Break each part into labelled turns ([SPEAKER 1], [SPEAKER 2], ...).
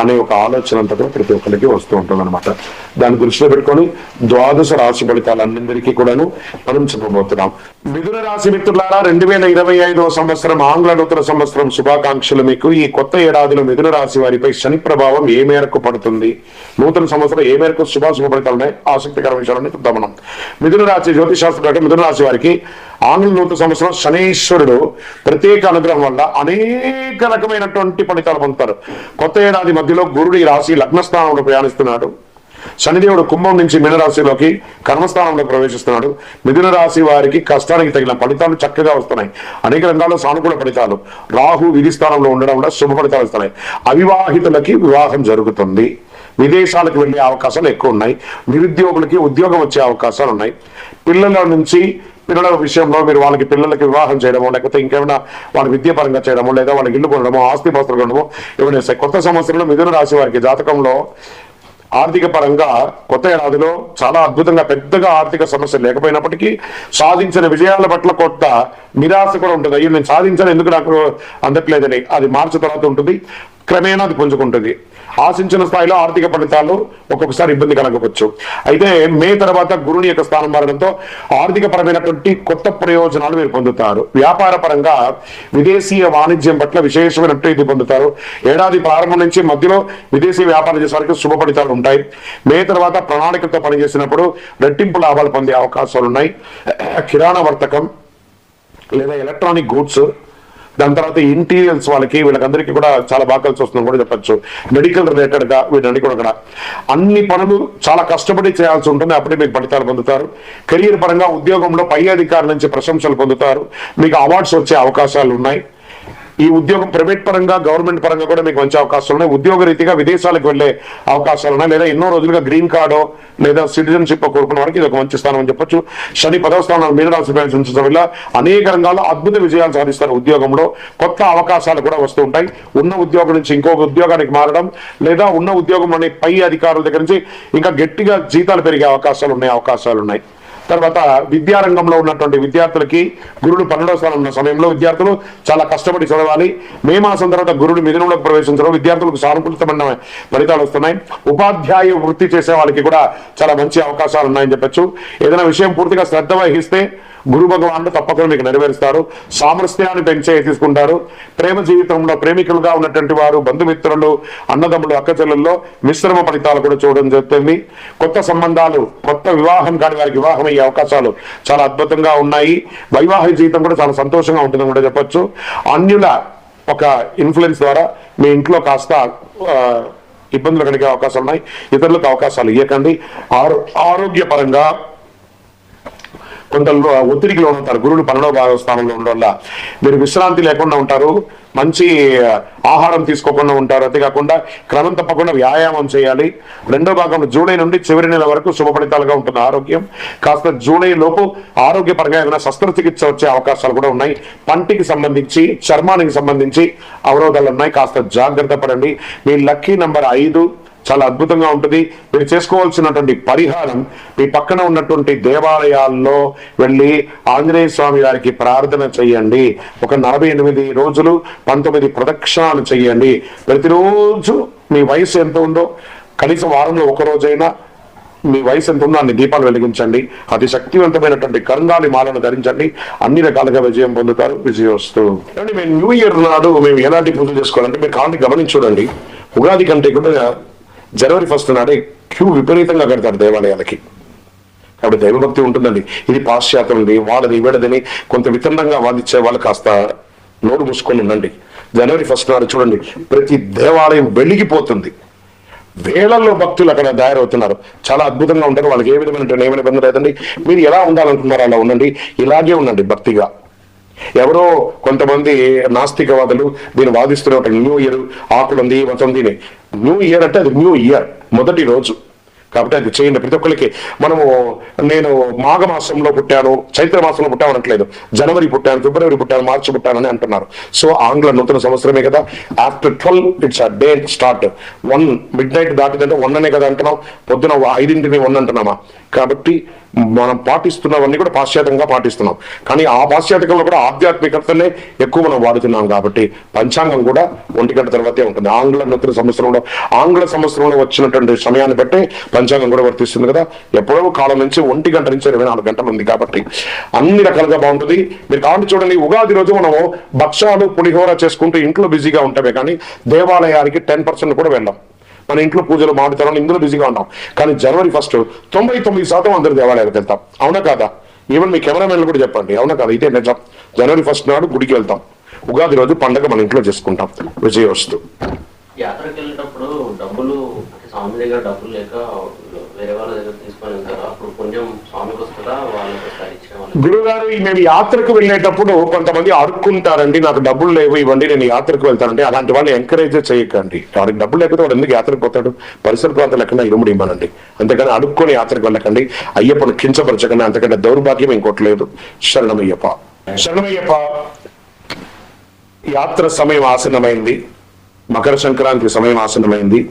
[SPEAKER 1] అనే ఒక ఆలోచన అంతా కూడా ప్రతి ఒక్కరికి వస్తూ ఉంటుంది అనమాట దాన్ని దృష్టిలో పెట్టుకొని ద్వాదశ రాశి ఫలితాలన్నిందరికీ కూడాను మనం చెప్పబోతున్నాం. మిథున రాశి మిత్రులారా రెండు వేల ఇరవై ఐదవ సంవత్సరం ఆంగ్ల నూతన సంవత్సరం శుభాకాంక్షలు. మీకు ఈ కొత్త ఏడాదిలో మిథున రాశి వారిపై శని ప్రభావం ఏ మేరకు పడుతుంది? నూతన సంవత్సరం ఏ మేరకు శుభాశుభ ఫలితాలు ఉన్నాయి? ఆసక్తికర విషయాలని చూద్దాం మనం మిథున రాశి జ్యోతిశాస్త్రం ప్రకారం మిథున రాశి వారికి ఆంగ్ల నూతన సంవత్సరం శనీశ్వరుడు ప్రత్యేక అనుగ్రహం వల్ల అనేక రకమైనటువంటి ఫలితాలు పొందుతారు. కొత్త ఏడాది మధ్యలో గురుడు ఈ రాశి లగ్నస్థానంలో ప్రయాణిస్తున్నాడు. శనిదేవుడు కుంభం నుంచి మీనరాశిలోకి కర్మస్థానంలో ప్రవేశిస్తున్నాడు. మిథున రాశి వారికి కష్టానికి తగిన ఫలితాలు చక్కగా వస్తున్నాయి. అనేక రంగాల్లో సానుకూల ఫలితాలు. రాహు విధి స్థానంలో ఉండడం వల్ల శుభ ఫలితాలు వస్తున్నాయి. అవివాహితులకి వివాహం జరుగుతుంది. విదేశాలకు వెళ్ళే అవకాశాలు ఎక్కువ ఉన్నాయి. నిరుద్యోగులకి ఉద్యోగం వచ్చే అవకాశాలు ఉన్నాయి. పిల్లల నుంచి పిల్లల విషయంలో మీరు వాళ్ళకి పిల్లలకి వివాహం చేయడము లేకపోతే ఇంకేమైనా వాళ్ళ విద్యాపరంగా చేయడము లేదా వాళ్ళకి ఇల్లు కొనడము ఆస్తి పాస్తులు కొనడము ఏమైనా కొత్త సంవత్సరంలో మిథున రాశి వారికి జాతకంలో ఆర్థిక పరంగా కొత్త ఏడాదిలో చాలా అద్భుతంగా పెద్దగా ఆర్థిక సమస్య లేకపోయినప్పటికీ సాధించిన విజయాల పట్ల కొత్త నిరాశ కూడా ఉంటుంది. అయ్యో నేను సాధించాను ఎందుకు నాకు అందట్లేదని. అది మార్చి తర్వాత ఉంటుంది. క్రమేణా అది పుంజుకుంటుంది. ఆశించిన స్థాయిలో ఆర్థిక ఫలితాలు ఒక్కొక్కసారి ఇబ్బంది కలగవచ్చు. అయితే మే తర్వాత గురుని యొక్క స్థానం మారడంతో ఆర్థిక పరమైనటువంటి కొత్త ప్రయోజనాలు మీరు పొందుతారు. వ్యాపార పరంగా విదేశీయ వాణిజ్యం పట్ల విశేషమైనట్టు ఇది పొందుతారు. ఏడాది ప్రారంభం నుంచి మధ్యలో విదేశీ వ్యాపారం చేసేవారికి శుభ ఫలితాలు ఉంటాయి. మే తర్వాత ప్రణాళికతో పనిచేసినప్పుడు రెట్టింపు లాభాలు పొందే అవకాశాలు ఉన్నాయి. కిరాణా వర్తకం లేదా ఎలక్ట్రానిక్ గూడ్స్ దాని తర్వాత ఇంటీరియల్స్ వాళ్ళకి వీళ్ళకందరికీ కూడా చాలా బాగా కలిసి వస్తుందని కూడా చెప్పొచ్చు. మెడికల్ రిలేటెడ్గా వీటన్ని కూడా కూడా అన్ని పనులు చాలా కష్టపడి చేయాల్సి ఉంటుంది. అప్పుడే మీకు ఫలితాలు పొందుతారు. కెరీర్ పరంగా ఉద్యోగంలో పై అధికారుల నుంచి ప్రశంసలు పొందుతారు. మీకు అవార్డ్స్ వచ్చే అవకాశాలు ఉన్నాయి. ఈ ఉద్యోగం ప్రైవేట్ పరంగా గవర్నమెంట్ పరంగా కూడా మీకు మంచి అవకాశాలు ఉన్నాయి. ఉద్యోగ రీతిగా విదేశాలకు వెళ్ళే అవకాశాలు ఉన్నాయి. లేదా ఎన్నో రోజులుగా గ్రీన్ కార్డు లేదా సిటిజన్షిప్ కోరుకున్న వారికి ఇది ఒక మంచి స్థానం అని చెప్పొచ్చు. శని పదవ స్థానాలు మీద రాశి ఉంచడం వల్ల అనేక రంగాల్లో అద్భుత విజయాలు సాధిస్తారు ఉద్యోగంలో. కొత్త అవకాశాలు కూడా వస్తూ ఉంటాయి. ఉన్న ఉద్యోగం నుంచి ఇంకొక ఉద్యోగానికి మారడం లేదా ఉన్న ఉద్యోగం అనే పై అధికారుల దగ్గర నుంచి ఇంకా గట్టిగా జీతాలు పెరిగే అవకాశాలు ఉన్నాయి అవకాశాలు ఉన్నాయి. తర్వాత విద్యారంగంలో ఉన్నటువంటి విద్యార్థులకి గురుడు పన్నెండవ స్థానం ఉన్న సమయంలో విద్యార్థులు చాలా కష్టపడి చదవాలి. మే మాసం తర్వాత గురుడు మిథునంలోకి ప్రవేశించడం విద్యార్థులకు సానుకూలితమైన ఫలితాలు వస్తున్నాయి. ఉపాధ్యాయ వృత్తి చేసే వాళ్ళకి కూడా చాలా మంచి అవకాశాలు ఉన్నాయని చెప్పొచ్చు. ఏదైనా విషయం పూర్తిగా శ్రద్ధ వహిస్తే గురు భగవానుడు తప్పకుండా మీకు నెరవేరుస్తారు. సామరస్యాన్ని పెంచే తీసుకుంటారు. ప్రేమ జీవితంలో ప్రేమికులుగా ఉన్నటువంటి వారు బంధుమిత్రులు అన్నదమ్ములు అక్కచెల్లెల్లో మిశ్రమ ఫలితాలు కూడా చూడడం జరుగుతుంది. కొత్త సంబంధాలు కొత్త వివాహం కాని వారికి వివాహం అయ్యే అవకాశాలు చాలా అద్భుతంగా ఉన్నాయి. వైవాహిక జీవితం కూడా చాలా సంతోషంగా ఉంటుందని కూడా చెప్పొచ్చు. అన్యుల ఒక ఇన్ఫ్లుయెన్స్ ద్వారా మీ ఇంట్లో కాస్త ఇబ్బందులు కలిగే అవకాశాలు ఉన్నాయి. ఇతరులకు అవకాశాలు ఇవ్వకండి ఆరో ఆరోగ్యపరంగా కొంత ఒత్తిడికిలో ఒత్తిడికి లోనవుతారు గురుడు పన్నెండవ భాగ స్థానంలో ఉండడం వల్ల మీరు విశ్రాంతి లేకుండా ఉంటారు. మంచి ఆహారం తీసుకోకుండా ఉంటారు. అంతేకాకుండా క్రమం తప్పకుండా వ్యాయామం చేయాలి. రెండో భాగంలో జూలై నుండి చివరి నెల వరకు శుభ ఫలితాలుగా ఉంటుంది ఆరోగ్యం. కాస్త జూలై లోపు ఆరోగ్యపరంగా ఏమైనా శస్త్రచికిత్స వచ్చే అవకాశాలు కూడా ఉన్నాయి. పంటికి సంబంధించి చర్మానికి సంబంధించి అవరోధాలు ఉన్నాయి. కాస్త జాగ్రత్త పడండి. మీ లక్కీ నంబర్ ఐదు చాలా అద్భుతంగా ఉంటుంది. మీరు చేసుకోవాల్సినటువంటి పరిహారం మీ పక్కన ఉన్నటువంటి దేవాలయాల్లో వెళ్ళి ఆంజనేయ స్వామి వారికి ప్రార్థన చేయండి ఒక నలభై ఎనిమిది రోజులు పంతొమ్మిది ప్రదక్షిణాలు చేయండి ప్రతిరోజు మీ వయసు ఎంత ఉందో కనీసం వారంలో ఒక రోజైనా మీ వయసు ఎంత ఉందో అన్ని దీపాలు వెలిగించండి. అతి శక్తివంతమైనటువంటి కరుణాలి మాలను ధరించండి. అన్ని రకాలుగా విజయం పొందుతారు. విజయోస్తు మేము న్యూ ఇయర్ నాడు మేము ఎలాంటి పూజలు చేసుకోవాలంటే మీరు కాళ్ళని గమనించుడండి ఉగాది కంటే కూడా జనవరి ఫస్ట్ నాడే క్యూ విపరీతంగా కడతారు దేవాలయాలకి. కాబట్టి దైవభక్తి ఉంటుందండి. ఇది పాశ్చాత్యంది వాళ్ళది వీడదని కొంత వితండంగా వాదించే వాళ్ళు కాస్త నోరు మూసుకొని ఉండండి. జనవరి ఫస్ట్ నాడు చూడండి. ప్రతి దేవాలయం వెలిగిపోతుంది. వేలల్లో భక్తులు అక్కడ తయారవుతున్నారు. చాలా అద్భుతంగా ఉంటారు వాళ్ళకి ఏ విధమైన నియమ నిబంధన లేదండి. మీరు ఎలా ఉండాలనుకున్నారో అలా ఉండండి. ఇలాగే ఉండండి భక్తిగా. ఎవరో కొంతమంది నాస్తికవాదులు దీన్ని వాదిస్తూనే న్యూ ఇయర్ ఆకులుంది వతుంది న్యూ ఇయర్ అంటే అది న్యూ ఇయర్ మొదటి రోజు. కాబట్టి అది చేయండి ప్రతి ఒక్కరికి. మనము నేను మాఘ మాసంలో పుట్టాను చైత్ర మాసంలో పుట్టాను అనట్లేదు. జనవరి పుట్టాను ఫిబ్రవరి పుట్టాను మార్చి పుట్టాను అని అంటున్నారు. సో ఆంగ్ల నూతన సంవత్సరమే కదా. After twelve it's a day start one midnight దాటిందంటే one అనే కదా అంటున్నాం. పొద్దున ఐదింటిని వన్ అంటున్నామా? కాబట్టి మనం పాటిస్తున్నవన్నీ కూడా పాశ్చాత్యంగా పాటిస్తున్నాం. కానీ ఆ పాశ్చాత్యంలో కూడా ఆధ్యాత్మికతనే ఎక్కువ మనం వాడుతున్నాం కాబట్టి పంచాంగం కూడా ఒంటి గంట తర్వాతే ఉంటుంది. ఆంగ్ల నూతన సంవత్సరంలో ఆంగ్ల సంవత్సరంలో వచ్చినటువంటి సమయాన్ని బట్టి పంచాంగం కూడా వర్తిస్తుంది కదా. ఎప్పుడో కాలం నుంచి ఒంటి గంట నుంచి ఇరవై నాలుగు గంటలు ఉంది కాబట్టి అన్ని రకాలుగా బాగుంటుంది. మీరు కాబట్టి చూడండి ఉగాది రోజు మనము భక్షాలు పులిహోర చేసుకుంటూ ఇంట్లో బిజీగా ఉంటామే కానీ దేవాలయానికి టెన్ పర్సెంట్ కూడా వెళ్ళాం. మన ఇంట్లో పూజలు మాడుతారని ఇందులో బిజీగా ఉంటాం కానీ జనవరి ఫస్ట్ తొంభై తొమ్మిది శాతం అందరు దేవాలయాలకు వెళ్తాం. అవునా కాదా? ఈవెన్ మీ కెమెరామెన్లు కూడా చెప్పండి. అవునా కాదా? ఇదే నిజం. జనవరి ఫస్ట్ నాడు గుడికి వెళ్తాం. ఉగాది రోజు పండగ మన ఇంట్లో చేసుకుంటాం. విజయవస్తు
[SPEAKER 2] యాత్రకు వెళ్ళేటప్పుడు డబ్బులు స్వామి దగ్గర డబ్బులు లేక వేరే వాళ్ళ దగ్గర
[SPEAKER 1] గురుగారు మేము యాత్రకు వెళ్ళేటప్పుడు కొంతమంది అడుక్కుంటారండి నాకు డబ్బులు లేవు ఇవ్వండి నేను యాత్రకు వెళ్తానండి. అలాంటి వాళ్ళు ఎంకరేజ్ చేయకండి. వారికి డబ్బులు లేకపోతే వాడు ఎందుకు యాత్రకు పోతాడు? పరిసర ప్రాంతం ఎక్కడ ఇరుముడి ఇవ్వనండి. అంతేకాని అడుక్కొని యాత్రకు వెళ్ళకండి. అయ్యప్పను కించపరచకండి. అంతకంటే దౌర్భాగ్యం ఇంకోటి లేదు. శరణమయ్యప్ప. శరణమయ్యప్ప యాత్ర సమయం ఆసన్నమైంది. మకర సంక్రాంతి సమయం ఆసన్నమైంది.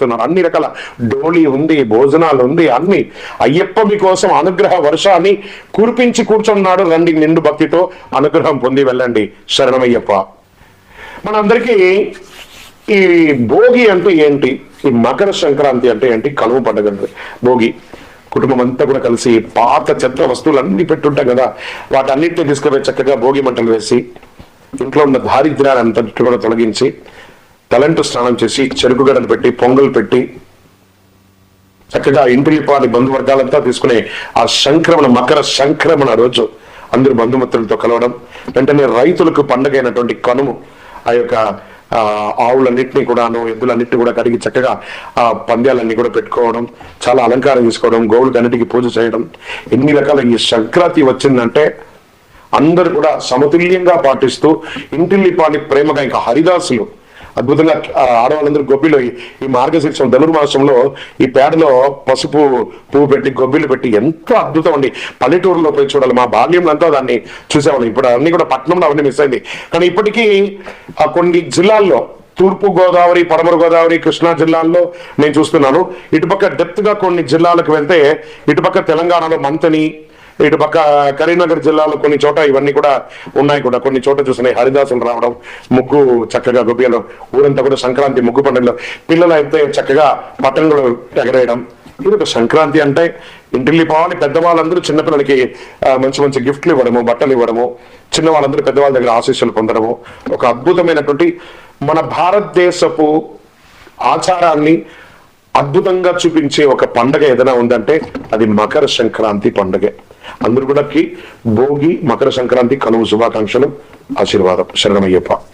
[SPEAKER 1] అన్ని రకాల డోలి ఉంది భోజనాలు ఉంది అన్ని. అయ్యప్ప మీకోసం అనుగ్రహ వర్షాన్ని కురిపించి కూర్చున్నాడు రండి నిండు భక్తితో అనుగ్రహం పొంది వెళ్ళండి. శరణమయ్యప్ప. మనందరికీ ఈ భోగి అంటే ఏంటి? ఈ మకర సంక్రాంతి అంటే ఏంటి? కలువ పండుగ భోగి. కుటుంబం అంతా కూడా కలిసి పాత చెత్త వస్తువులు అన్ని పెట్టుంటాం కదా. వాటన్నిటిని తీసుకుపోయి చక్కగా భోగి మంటలు వేసి ఇంట్లో ఉన్న దారిద్ర్యాన్ని అంతటి కూడా తొలగించి తలంటు స్నానం చేసి చెరుకు గడలు పెట్టి పొంగల్ పెట్టి చక్కగా ఇంటిలిపాని బంధువర్గాలంతా తీసుకునే ఆ సంక్రమణ మకర సంక్రమణ రోజు అందరు బంధుమిత్రులతో కలవడం వెంటనే రైతులకు పండగైనటువంటి అయినటువంటి కనుము ఆ యొక్క ఆవులన్నింటినీ కూడాను ఎద్దులన్నింటినీ కూడా కడిగి చక్కగా ఆ పంద్యాలన్నీ కూడా పెట్టుకోవడం చాలా అలంకారం చేసుకోవడం గోవులకు అన్నిటికీ పూజ చేయడం. ఎన్ని రకాల ఈ సంక్రాంతి వచ్చిందంటే అందరు కూడా సమతుల్యంగా పాటిస్తూ ఇంటిల్లిపాని ప్రేమగా ఇంకా హరిదాసులు అద్భుతంగా ఆడవాళ్ళందరూ గొబ్బిలు ఈ- ఈ మార్గశీర్షం ధనుర్మాసంలో ఈ పేడలో పసుపు పువ్వు పెట్టి గొబ్బిలు పెట్టి ఎంతో అద్భుతం అండి. పల్లెటూరులో పోయి చూడాలి. మా బాల్యంలో అంతా దాన్ని చూసేవాళ్ళం. ఇప్పుడు అన్ని కూడా పట్టణంలో అవన్నీ మిస్ అయింది. కానీ ఇప్పటికీ ఆ కొన్ని జిల్లాల్లో తూర్పు గోదావరి పడమర గోదావరి కృష్ణా జిల్లాల్లో నేను చూస్తున్నాను. ఇటుపక్క డెప్త్గా కొన్ని జిల్లాలకు వెళ్తే ఇటుపక్క తెలంగాణలో మంతని ఇటు పక్క కరీంనగర్ జిల్లాలో కొన్ని చోట ఇవన్నీ కూడా ఉన్నాయి కూడా. కొన్ని చోట చూసినాయి హరిదాసులు రావడం ముగ్గు చక్కగా గొప్పలు ఊరంతా కూడా సంక్రాంతి ముగ్గు పండుగలో పిల్లలు అయితే చక్కగా పట్టణంలో ఎగరేయడం. ఇది ఒక సంక్రాంతి అంటే ఇంటిల్లి పోవాలి పెద్దవాళ్ళందరూ చిన్నపిల్లలకి మంచి మంచి గిఫ్ట్లు ఇవ్వడము బట్టలు ఇవ్వడము చిన్న వాళ్ళందరూ పెద్దవాళ్ళ దగ్గర ఆశీస్సులు పొందడము. ఒక అద్భుతమైనటువంటి మన భారతదేశపు ఆచారాన్ని అద్భుతంగా చూపించే ఒక పండగ ఏదైనా ఉందంటే అది మకర సంక్రాంతి పండగే. అందరూ కూడా భోగి మకర సంక్రాంతి కనుమ శుభాకాంక్షలు. ఆశీర్వాదం. శరణమయ్యప్ప.